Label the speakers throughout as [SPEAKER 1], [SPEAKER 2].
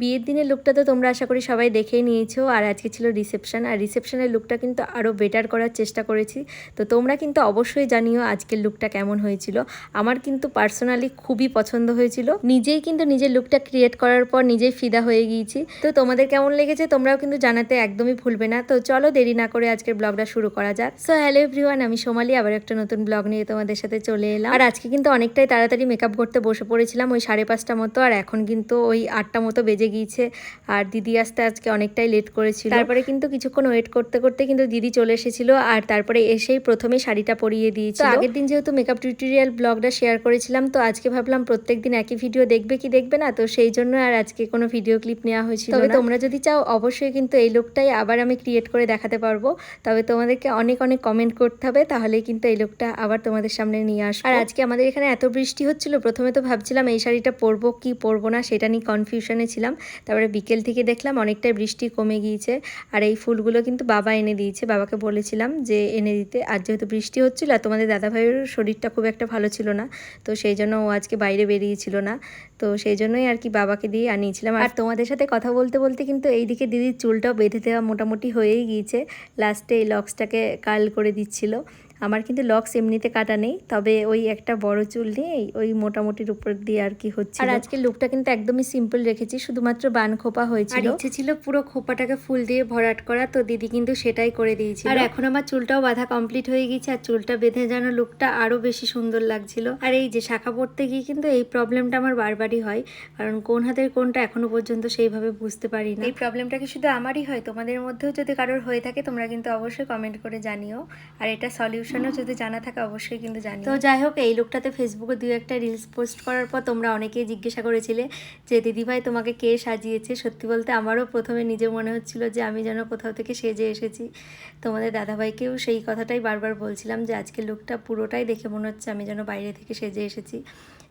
[SPEAKER 1] বিয়ের দিনের লুকটা তো তোমরা আশা করি সবাই দেখেই নিয়েছো, আর আজকে ছিল রিসেপশন আর রিসেপশনের লুকটা কিন্তু আরও বেটার করার চেষ্টা করেছি। তো তোমরা কিন্তু অবশ্যই জানিও আজকের লুকটা কেমন হয়েছিল। আমার কিন্তু পার্সোনালি খুবই পছন্দ হয়েছিল। নিজেই কিন্তু নিজের লুকটা ক্রিয়েট করার পর নিজেই ফিদা হয়ে গিয়েছি। তো তোমাদের কেমন লেগেছে তোমরাও কিন্তু জানাতে একদমই ভুলবে না। তো চলো দেরি না করে আজকের ব্লগটা শুরু করা যাক। সো হ্যালো এভরিওয়ান আমি সোমালি, আবার একটা নতুন ব্লগ নিয়ে তোমাদের সাথে চলে এলাম। আর আজকে কিন্তু অনেকটাই তাড়াতাড়ি মেকআপ করতে বসে পড়েছিলাম, ওই সাড়ে পাঁচটা মতো, আর এখন কিন্তু ওই আটটা মতো বেজে গিয়েছে। আর দিদি আসতে আজকে অনেকটাই লেট করেছিল। তারপরে কিন্তু কিছুক্ষণ ওয়েট করতে করতে কিন্তু দিদি চলে এসেছিল। আর তারপরে এসেই প্রথমে শাড়িটা পরিয়ে দিয়েছিল। আগের দিন যেহেতু মেকআপ টিউটোরিয়াল ব্লগটা শেয়ার করেছিলাম তো আজকে ভাবলাম প্রত্যেক দিন একই ভিডিও দেখবে কি দেখবে না? তো সেই জন্য আর আজকে কোনো ভিডিও ক্লিপ নেওয়া হয়েছিল তবে তোমরা যদি চাও অবশ্যই কিন্তু এই লুকটাই আবার আমি ক্রিয়েট করে দেখাতে পারব। তবে তোমাদেরকে অনেক অনেক কমেন্ট করতে হবে তাহলেই কিন্তু এই লুকটা আবার তোমাদের সামনে নিয়ে আসব। আর আজকে আমাদের এখানে এত বৃষ্টি হচ্ছিল প্রথমে তো ভাবছিলাম এই শাড়িটা পরবো কি পরবো না সেটা নিয়ে কনফিউশনে ছিলাম। তারপরে বিকেল থেকে দেখলাম অনেকটাই বৃষ্টি কমে গিয়েছে। আর এই ফুলগুলো কিন্তু বাবা এনে দিয়েছে। বাবাকে বলেছিলাম যে এনে দিতে। আর যেহেতু বৃষ্টি হচ্ছিল আর তোমাদের দাদাভাইয়ের শরীরটা খুব একটা ভালো ছিল না, তো সেই জন্য ও আজকে বাইরে বেরিয়েছিল না। তো সেই জন্যই আর কি বাবাকে দিয়ে আনিয়েছিলাম। আর তোমাদের সাথে কথা বলতে বলতে কিন্তু এইদিকে দিদির চুলটাও বেঁধে দেওয়া মোটামুটি হয়েই গিয়েছে। লাস্টে এই লক্সটাকে কার্ল করে দিচ্ছিল। আমার কিন্তু লক্স এমনিতে কাটা নেই তবে ওই একটা বড় চুল নিয়েই ওই মোটামুটির উপর দিয়ে আর কি হচ্ছে আর আজকে লুকটা কিন্তু একদমই সিম্পল রেখেছি শুধুমাত্র বান খোপা হয়েছিল। ইচ্ছে ছিল পুরো খোপাটাকে ফুল দিয়ে ভরাট করা তো দিদি কিন্তু সেটাই করে দিয়েছিল। আর এখন আমার চুলটাও বাঁধা কমপ্লিট হয়ে গেছে আর চুলটা বেঁধে যেন লুকটা আরও বেশি সুন্দর লাগছিল। আর এই যে শাখা পড়তে গিয়ে কিন্তু এই প্রবলেমটা আমার বারবারই হয় কারণ কোন হাতের কোনটা এখনও পর্যন্ত সেইভাবে বুঝতে পারি না। এই প্রবলেমটা কি শুধু আমারই হয় তোমাদের মধ্যেও যদি কারোর হয়ে থাকে তোমরা কিন্তু অবশ্যই কমেন্ট করে জানিও। আর এটা সলিউশনও যদি জানা থাকে অবশ্যই কিন্তু জানি তো যাই হোক এই লুকটাতে ফেসবুকে দু একটা রিলস পোস্ট করার পর তোমরা অনেকেই জিজ্ঞাসা করেছিলে যে দিদিভাই তোমাকে কে সাজিয়েছে? সত্যি বলতে আমারও প্রথমে নিজে মনে হচ্ছিল যে আমি যেন কোথাও থেকে সেজে এসেছি। তোমাদের দাদাভাইকেও সেই কথাটাই বারবার বলছিলাম যে আজকে লুকটা পুরোটাই দেখে মনে হচ্ছে আমি যেন বাইরে থেকে সেজে এসেছি।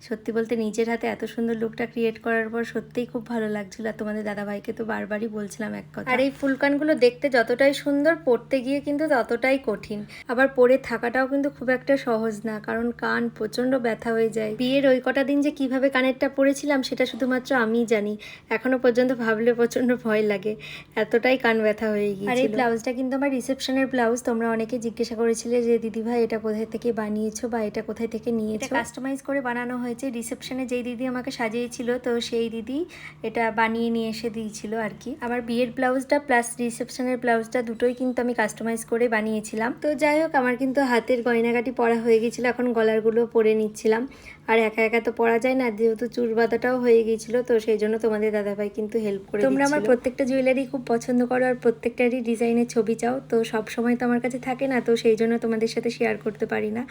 [SPEAKER 1] সত্যি বলতে নিজের হাতে এত সুন্দর লুকটা ক্রিয়েট করার পর সত্যিই খুব ভালো লাগছিল আর তোমাদের দাদাভাইকে তো বারবারই বলছিলাম এক কথা। আর এই ফুলকানগুলো দেখতে যতটাই সুন্দর পড়তে গিয়ে কিন্তু ততটাই কঠিন। আবার পরে থাকাটাও কিন্তু খুব একটা সহজ না কারণ কান প্রচণ্ড ব্যথা হয়ে যায়। বিয়ের ওই কটা দিন যে কীভাবে কানেরটা পরেছিলাম সেটা শুধুমাত্র আমিই জানি। এখনও পর্যন্ত ভাবলে প্রচণ্ড ভয় লাগে। এতটাই কান ব্যথা হয়ে গিয়েছিল আর এই ব্লাউজটা কিন্তু আমার রিসেপশনের ব্লাউজ। তোমরা অনেকে জিজ্ঞাসা করেছিলে যে দিদিভাই এটা কোথায় থেকে বানিয়েছো বা এটা কোথায় থেকে নিয়েছো? কাস্টমাইজ করে বানানো হয়েছে। রিসেপশনে যেই দিদি আমাকে সাজিয়েছিল তো সেই দিদি এটা বানিয়ে নিয়ে এসে দিয়েছিল আর কি। আমার বিয়ের ব্লাউজটা প্লাস রিসেপশনের ব্লাউজটা দুটোই কিন্তু আমি কাস্টমাইজ করে বানিয়েছিলাম। তো যাই হোক আমার কিন্তু হাতের গয়নাগাটি পরা হয়ে গেছিল এখন গলারগুলো পরে নিচ্ছিলাম। আর একা একা তো পরা যায় না যেহেতু চুর বাঁধাটাও হয়ে গিয়েছিল তো সেই জন্য তোমাদের দাদাভাই কিন্তু হেল্প করে তোমরা আমার প্রত্যেকটা জুয়েলারি খুব পছন্দ করো আর প্রত্যেকটারই ডিজাইনের ছবি চাও তো সব সময় তো আমার কাছে থাকে না তো সেই জন্য তোমাদের সাথে শেয়ার করতে পারি না।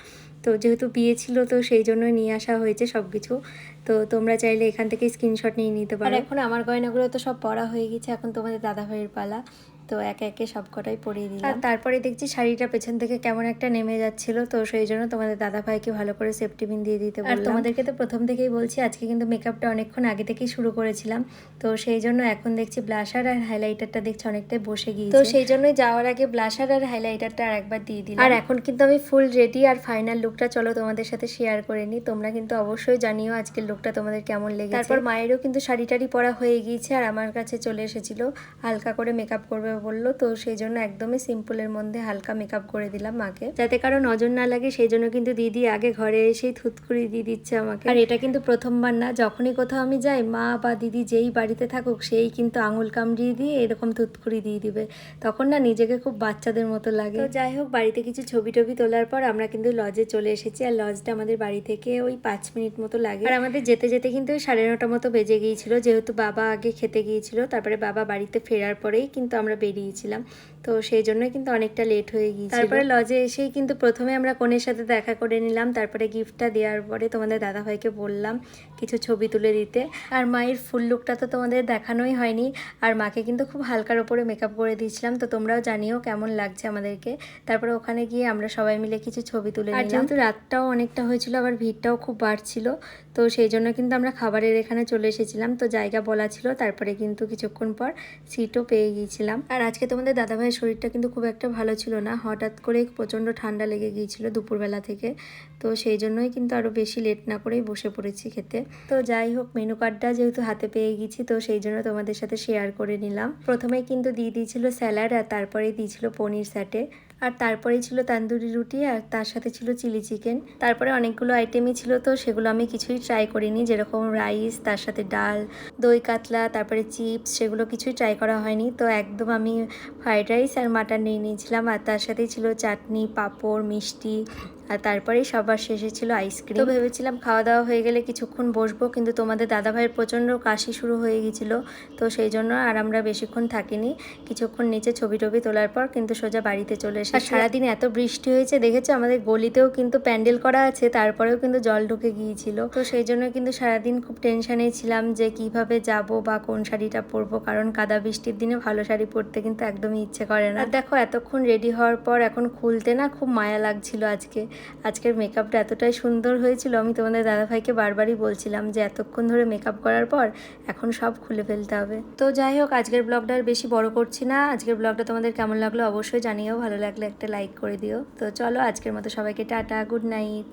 [SPEAKER 1] তো যেহেতু বিয়ে ছিল তো সেই জন্য নিয়ে আসা হয়েছে সব কিছু তো তোমরা চাইলে এখান থেকে স্ক্রিনশট নিয়ে নিতে পারো। এখন আমার গয়নাগুলো তো সব পরা হয়ে গেছে এখন তোমাদের দাদাভাইয়ের পালা। তো একে একে সব কটাই পরিয়ে দিলাম। আর তারপরে দেখছি শাড়িটা পেছন থেকে কেমন একটা নেমে যাচ্ছিল তো সেই জন্য তোমাদের দাদা ভাইকে ভালো করে সেফটি পিন দিয়ে দিতে আর তোমাদেরকে তো প্রথম থেকেই বলছি আজকে কিন্তু মেকআপটা অনেকক্ষণ আগে থেকেই শুরু করেছিলাম তো সেই জন্য এখন দেখছি ব্লাশার আর হাইলাইটারটা দেখছি অনেকটাই বসে গিয়ে তো সেই জন্যই যাওয়ার আগে ব্লাশার আর হাইলাইটারটা আর একবার দিয়ে দিলাম। আর এখন কিন্তু আমি ফুল রেডি আর ফাইনাল লুকটা চলো তোমাদের সাথে শেয়ার করে নিই তোমরা কিন্তু অবশ্যই জানিও আজকের লুকটা তোমাদের কেমন লেগেছে। তারপর মায়েরও কিন্তু শাড়ি টাড়ি পরা হয়ে গিয়েছে আর আমার কাছে চলে এসেছিল হালকা করে মেকআপ করবে বলল তো সেই জন্য একদমই সিম্পলের মধ্যে হালকা মেকআপ করে দিলাম মাকে। যাতে কারও নজর না লাগে সেই জন্য কিন্তু দিদি আগে ঘরে এসেই থুতকুড়ি দিয়ে দিচ্ছে আমাকে। আর এটা কিন্তু প্রথমবার না যখনই কোথাও আমি যাই মা বা দিদি যেই বাড়িতে থাকুক সেই কিন্তু আঙুল কামড়িয়ে দিয়ে এরকম থুতকুড়ি দিয়ে দিবে। তখন না নিজেকে খুব বাচ্চাদের মতো লাগে। তো যাই হোক বাড়িতে কিছু ছবি টবি তোলার পর আমরা কিন্তু লজে চলে এসেছি। আর লজটা আমাদের বাড়ি থেকে ওই পাঁচ মিনিট মতো লাগে। আর আমাদের যেতে যেতে কিন্তু ওই সাড়ে নটা মতো বেজে গিয়েছিল। যেহেতু বাবা আগে খেতে গিয়েছিল তারপরে বাবা বাড়িতে ফেরার পরেই কিন্তু আমরা বেরিয়েছিলাম। তো সেই জন্য কিন্তু অনেকটা লেট হয়ে গিয়েছিল। তারপরে লজে এসেই কিন্তু প্রথমে আমরা কনের সাথে দেখা করে নিলাম তারপরে গিফটটা দেওয়ার পরে তোমাদের দাদাভাইকে বললাম কিছু ছবি তুলে দিতে। আর মায়ের ফুল লুকটা তো তোমাদের দেখানোই হয়নি আর মাকে কিন্তু খুব হালকার ওপরে মেকআপ করে দিয়েছিলাম তো তোমরাও জানিও কেমন লাগছে আমাদেরকে। তারপরে ওখানে গিয়ে আমরা সবাই মিলে কিছু ছবি তুলে নিলাম। যেহেতু রাতটাও অনেকটা হয়েছিল আবার ভিড়টাও খুব বাড়ছিল তো সেই জন্য কিন্তু আমরা খাবারের এখানে চলে এসেছিলাম তো জায়গা বলা ছিল তারপরে কিন্তু কিছুক্ষণ পর সিটও পেয়ে গিয়েছিলাম। আর আজকে তোমাদের দাদাভাই দাদাভাইয়ের শরীরটা কিন্তু খুব একটা ভালো ছিল না। হঠাৎ করে প্রচণ্ড ঠান্ডা লেগে গিয়েছিল দুপুরবেলা থেকে। তো সেই জন্যই কিন্তু আরও বেশি লেট না করেই বসে পড়েছি খেতে। তো যাই হোক মেনু কার্ডটা যেহেতু হাতে পেয়ে গেছি, তো সেই জন্য তোমাদের সাথে শেয়ার করে নিলাম। প্রথমে কিন্তু দিয়ে দিয়েছিল স্যালাড আর তারপরে দিয়েছিল পনির স্যাটে আর তারপরেই ছিল তান্দুরি রুটি আর তার সাথে ছিল চিলি চিকেন। তারপরে অনেকগুলো আইটেমই ছিল তো সেগুলো আমি কিছুই ট্রাই করিনি, যেরকম রাইস তার সাথে ডাল, দই কাতলা, তারপরে চিপস সেগুলো কিছুই ট্রাই করা হয়নি। তো একদম আমি ফ্রাইড রাইস আর মাটন নিয়ে নিয়েছিলাম আর তার সাথেই ছিল চাটনি, পাঁপড়, মিষ্টি আর তারপরেই সবার শেষে ছিল আইসক্রিম। তো ভেবেছিলাম খাওয়া দাওয়া হয়ে গেলে কিছুক্ষণ বসবো কিন্তু তোমাদের দাদাভাইয়ের প্রচণ্ড কাশি শুরু হয়ে গিয়েছিল। তো সেই জন্য আর আমরা বেশিক্ষণ থাকিনি। কিছুক্ষণ নিচে ছবি টবি তোলার পর কিন্তু সোজা বাড়িতে চলে এসে আর সারাদিন এত বৃষ্টি হয়েছে দেখেছ? আমাদের গলিতেও কিন্তু প্যান্ডেল করা আছে তারপরেও কিন্তু জল ঢুকে গিয়েছিল। তো সেই জন্য কিন্তু সারাদিন খুব টেনশানে ছিলাম যে কীভাবে যাব বা কোন শাড়িটা পরবো কারণ কাদা বৃষ্টির দিনে ভালো শাড়ি পরতে কিন্তু একদমই ইচ্ছে করে না। আর দেখো এতক্ষণ রেডি হওয়ার পর এখন খুলতে না খুব মায়া লাগছিল আজকে। আজকের মেকআপটা এতটাই সুন্দর হয়েছিল, আমি তোমাদের দাদাভাইকে বারবারই বলছিলাম যে এতক্ষণ ধরে মেকআপ করার পর এখন সব খুলে ফেলতে হবে। তো যাই হোক, আজকের ব্লগটা আর বেশি বড় করছি না। আজকের ব্লগটা তোমাদের কেমন লাগল অবশ্যই জানিও, ভালো লাগলে একটা লাইক করে দিও। তো চলো আজকের মতো সবাইকে টাটা গুড নাইট